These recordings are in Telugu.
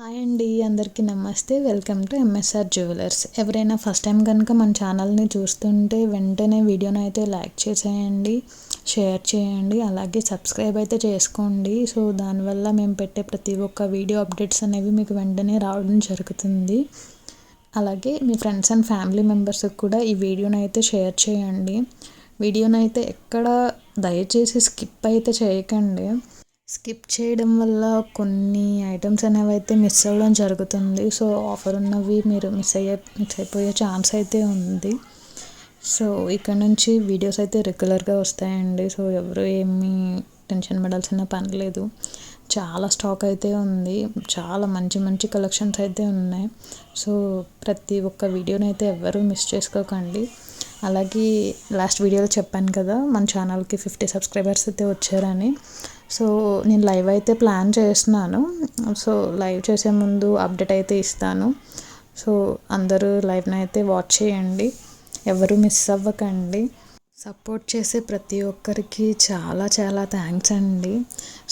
హాయ్ అండి అందరికీ నమస్తే. వెల్కమ్ టు ఎంఎస్ఆర్ జ్యువెలర్స్ ఎవరైనా ఫస్ట్ టైం కనుక మన ఛానల్ని చూస్తుంటే వెంటనే వీడియోని అయితే లైక్ చేసేయండి షేర్ చేయండి అలాగే సబ్స్క్రైబ్ అయితే చేసుకోండి. సో దానివల్ల మేము పెట్టే ప్రతి ఒక్క వీడియో అప్డేట్స్ అనేవి మీకు వెంటనే రావడం జరుగుతుంది. అలాగే మీ ఫ్రెండ్స్ అండ్ ఫ్యామిలీ మెంబర్స్కి కూడా ఈ వీడియోని అయితే షేర్ చేయండి. వీడియోని అయితే ఎక్కడ దయచేసి స్కిప్ అయితే చేయకండి. స్కిప్ చేయడం వల్ల కొన్ని ఐటమ్స్ అనేవి అయితే మిస్ అవ్వడం జరుగుతుంది. సో ఆఫర్ ఉన్నవి మీరు మిస్ అయ్యే మిస్ అయిపోయే ఛాన్స్ అయితే ఉంది. సో ఇక్కడ నుంచి వీడియోస్ అయితే రెగ్యులర్గా వస్తాయండి. సో ఎవరు ఏమీ టెన్షన్ పడాల్సిన పని లేదు. చాలా స్టాక్ అయితే ఉంది. చాలా మంచి మంచి కలెక్షన్స్ అయితే ఉన్నాయి. సో ప్రతి ఒక్క వీడియోని అయితే ఎవరు మిస్ చేసుకోకండి. అలాగే లాస్ట్ వీడియోలో చెప్పాను కదా మన ఛానల్కి ఫిఫ్టీ సబ్స్క్రైబర్స్ అయితే వచ్చారని. సో నేను లైవ్ అయితే ప్లాన్ చేస్తున్నాను. సో లైవ్ చేసే ముందు అప్డేట్ అయితే ఇస్తాను. సో అందరూ లైవ్ని అయితే వాచ్ చేయండి. ఎవరు మిస్ అవ్వకండి. సపోర్ట్ చేసే ప్రతి ఒక్కరికి చాలా చాలా థ్యాంక్స్ అండి.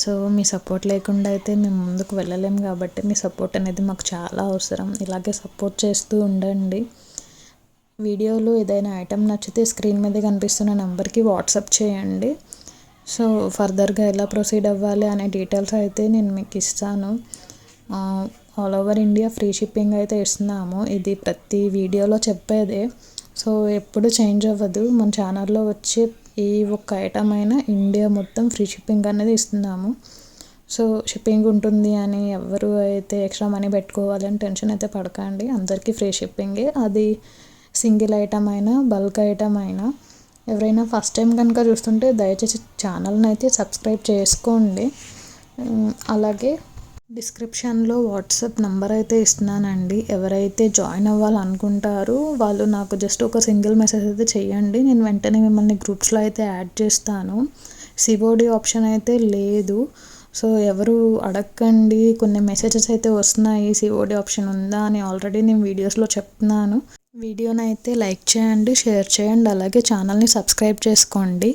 సో మీ సపోర్ట్ లేకుండా అయితే మేము ముందుకు వెళ్ళలేము కాబట్టి మీ సపోర్ట్ అనేది మాకు చాలా అవసరం. ఇలాగే సపోర్ట్ చేస్తూ ఉండండి. వీడియోలో ఏదైనా ఐటెం నచ్చితే స్క్రీన్ మీద కనిపిస్తున్న నెంబర్కి వాట్సాప్ చేయండి. సో ఫర్దర్గా ఎలా ప్రొసీడ్ అవ్వాలి అనే డీటెయిల్స్ అయితే నేను మీకు ఇస్తాను. All over India free shipping అయితే ఇస్తున్నాము. ఇది ప్రతి వీడియోలో చెప్పేదే. సో ఎప్పుడు చేంజ్ అవ్వదు. మన ఛానల్లో వచ్చే ఏ ఒక్క ఐటమ్ అయినా ఇండియా మొత్తం ఫ్రీ షిప్పింగ్ అనేది ఇస్తున్నాము. సో షిప్పింగ్ ఉంటుంది అని ఎవరు అయితే ఎక్స్ట్రా మనీ పెట్టుకోవాలని టెన్షన్ అయితే పడకండి. అందరికీ ఫ్రీ షిప్పింగే. అది సింగిల్ ఐటమ్ అయినా బల్క్ ఐటమ్ అయినా ఎవరైనా ఫస్ట్ టైం కనుక చూస్తుంటే దయచేసి ఛానల్ని అయితే సబ్స్క్రైబ్ చేసుకోండి. అలాగే డిస్క్రిప్షన్లో వాట్సాప్ నెంబర్ అయితే ఇస్తున్నానండి. ఎవరైతే జాయిన్ అవ్వాలనుకుంటారో వాళ్ళు నాకు జస్ట్ ఒక సింగిల్ మెసేజ్ అయితే చేయండి. నేను వెంటనే మిమ్మల్ని గ్రూప్స్లో అయితే యాడ్ చేస్తాను. సివోడి ఆప్షన్ అయితే లేదు. సో ఎవరు అడగండి కొన్ని మెసేజెస్ అయితే వస్తున్నాయి. సిఓడి ఆప్షన్ ఉందా అని ఆల్రెడీ నేను వీడియోస్లో చెప్తున్నాను. వీడియోని అయితే లైక్ చేయండి షేర్ చేయండి అలాగే ఛానల్ని సబ్స్క్రైబ్ చేసుకోండి.